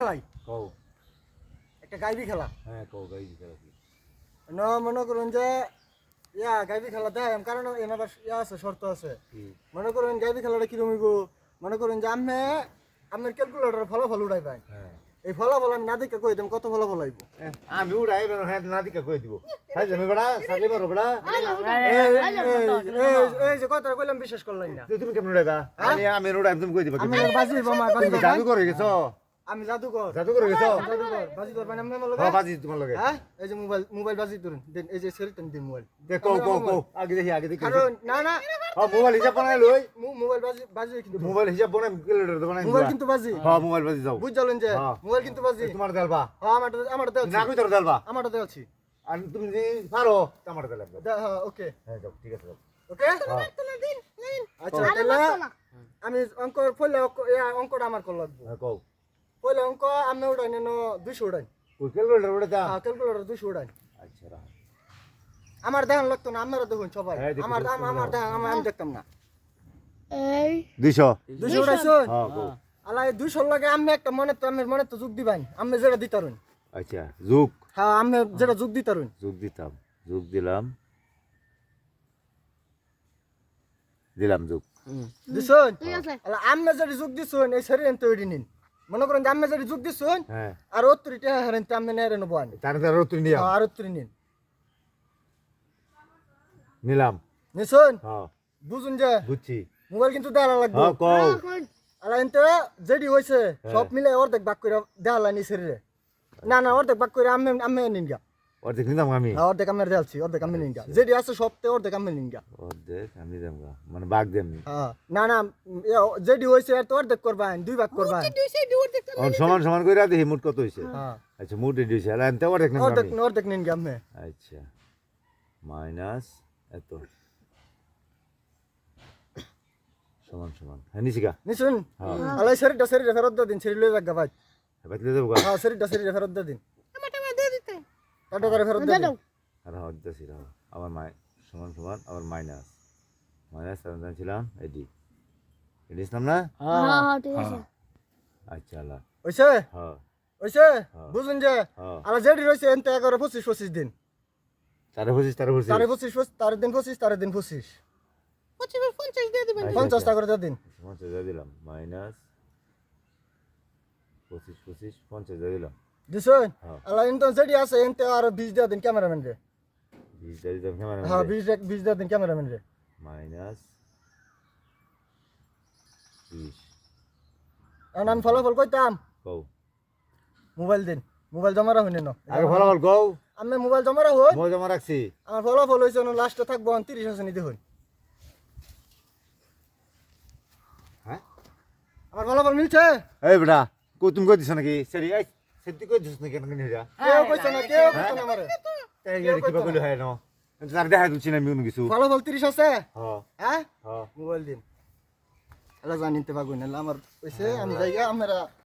খেলাই? কও। একটা গাইবি খেলা? হ্যাঁ কও গাই খেলা কি? ন মনে করুন যে ইয়া গাইবি খেলা দেয় কারণ এর ইয়া আছে শর্ত আছে। মনে করুন গাইবি খেলাটা কিরম হইব? মনে করুন যে আমি আমার ক্যালকুলেটর ফলাফল উড়াই পাই। হ্যাঁ। এই ফলাফল আমি না দেখে কই দেম কত ফলাফল আইব আমি উড়াই হ্যাঁ না দিকা কই দিব? হাই যাবে বড়া বড়া। এই এই- এই যে কথা কইলাম বিশ্বাস করলাই না। তুমি কেমন উড়াইবা? আমি আমি উড়াই তুমি কই দিবা? আমি বাজি তুমি কি করে গেছো? আমি জাদুকর জাদু করে গেছো জাদুকর বাজি ধর মানে আমার লগে হ্যাঁ বাজি তোমার লগে। হ্যাঁ এই যে মোবাইল মোবাইল বাজি ধরুন দেন এই যে দিন মোবাইল। দেখ কও কও কও আগে দেখি আগে দেখি কারণ না না। হ্যাঁ মোবাইল হিসাব বানাই লই। মো- মোবাইল বাজি বাজি কিন্তু মোবাইল হিসাব বানাই ক্যালেন্ডার বানাই মোবাইল কিন্তু বাজি। হ্যাঁ মোবাইল বাজি যাও। বুঝলেন যে হ্যাঁ। মোবাইল কিন্তু বাজি। তোমার দেলবা। হ্যাঁ আমার আমার দেওয়া না কই তোর দেলবা? আমার দেওয়া আর তুমি যদি পারো তোমার দেলবা হ্যাঁ ওকে। হ্যাঁ যাও ঠিক আছে যাও। ওকে? হ্যাঁ। আচ্ছা তাহলে আমি অঙ্ক পড়লে অঙ্কটা আমার কল লাগবো। হ্যাঁ কও। পড়লে অঙ্ক আমি উড়াই নেন দুইশো উড়াই কই ক্যালেন্ডার উড়ে দা হ্যাঁ ক্যালকুলেটর দুইশো উড়াই আচ্ছা রাখ আমার দেখান লাগতো না আপনারা দেখুন সবাই আমার দেখুন, আমার দেখান আমার আমি দেখতাম না এই দুইশো দুইশো উড়াইছো হ্যাঁ আলাই দুইশোর লাগে আমি একটা মনে তো আমার মনে তো যোগ দিবাই আমি যেটা দিতারুন আচ্ছা যুগ হ্যাঁ আমি যেটা যোগ দিতারুন যোগ দিতাম যোগ দিলাম দিলাম যোগ দিছুন ঠিক আছে আলা আমি যেটা যোগ দিছুন এই সেরি এনতে ওইটি নিন মনে করেন যে আমি যদি যোগ দিছুন হ্যাঁ। আর ওত্তরিটা হারেন তো আমি নেরে নেব আমি তার তার তুই নিয়ে আর ওত্তরি নিন। নিলাম। নিছুন হ্যাঁ। বুঝুন যে বুঝছি। মোবাইল কিন্তু দেওয়া লাগবে। হ্যাঁ কও। আলা এনতে যেটি হয়েছে সব মিলে অর্ধেক বাক করে দেওয়া লাইনি শরীরে না না অর্ধেক বাক করে আমি আমি নিন গা অর্ধেক নিলাম আমি। অর্ধেক আমি দেওয়ালছি অর্ধেক আমি নিন গা যেটি আছে সবতে অর্ধেক আমি নিন গা অর্ধেক আমি। মানে বাঘ দেম হ্যাঁ। না না ইয়া, যেটি হয়েছে আর তো অর্ধেক করবান দুই ভাগ করবান সমান সমান করে দেখি মুট কত হইছে। হ্যাঁ। আচ্ছা মুট দিছে আর আনতে অর্ধেক অর্ধেক অর্ধেক নিন গা আমি। আচ্ছা মাইনাস এত। সমান সমান। হ্যাঁ নিছি গা নিশুন। হ্যাঁ। আলাই শরীরটা শরীরে ফেরত দিন শরীর লই ভাগ ভাই। দিতে যাব গা। হ্যাঁ শরীরটা শরীরে ফেরত দিন আমার টাকা দিয়ে দিতে টাটা করে ফেরত দিয়ে আর হ্যাঁ দিতেছি আবার মাই সমান সমান আবার মাইনাস মাইনাস তার ছিলাম এডি এডি ইসলাম না? হ্যাঁ। হ্যাঁ ঠিক আছে। আচ্ছা আল্লাহ। হইছে? হ্যাঁ। হ্যাঁ। বুঝুন যে? হ্যাঁ। আলা যেটি রয়েছে এনতে এগারো পঁচিশ পঁচিশ দিন। তারে পঁচিশ তারে পঁচিশ। তারে পঁচিশ তার দিন পঁচিশ তার দিন পঁচিশ। পঁচিশ পঞ্চাশ দিয়ে দিবেন। টাকা করে দিন। পঞ্চাশ দিয়ে দিলাম। মাইনাস পঁচিশ পঁচিশ পঞ্চাশ দিয়ে দিলাম। দিছুন? আলা এনতে যেটি আছে এনতে আর বিশ দিয়ে দিন ক্যামেরাম্যান রে। বিশ দিয়ে দিলাম ক্যামেরা হ্যাঁ বিশ রে- বিশ দিয়ে দিন ক্যামেরাম্যান রে। মাইনাস বিশ। এখন আমি ফলাফল কইতাম? কও। মোবাইল দিন। মোবাইল জমা রাখুন না আগে ফলাফল কও। আমি মোবাইল জমা রাখুন। মই জমা রাখছি। আমার ফলাফল হয়েছে লাস্টে থাকব তিরিশ আছে নিতে হই হ্যাঁ? আমার ফলাফল মিলছে? এই বেটা কো তুমি কই দিছ নাকি? সেরি এই সেটি কই দিছ নাকি কেন নিয়া কেউ কইছে না কেউ কইছে না আমারে তাই গেলে কিবা কইলো হয় না? তার দেখা না আমি কোনো কিছু। ফলাফল তিরিশ আছে? হ্যাঁ হ্যাঁ মোবাইল দিন এলা জানিতে পারব আমার কইছে আমি জায়গা আমরা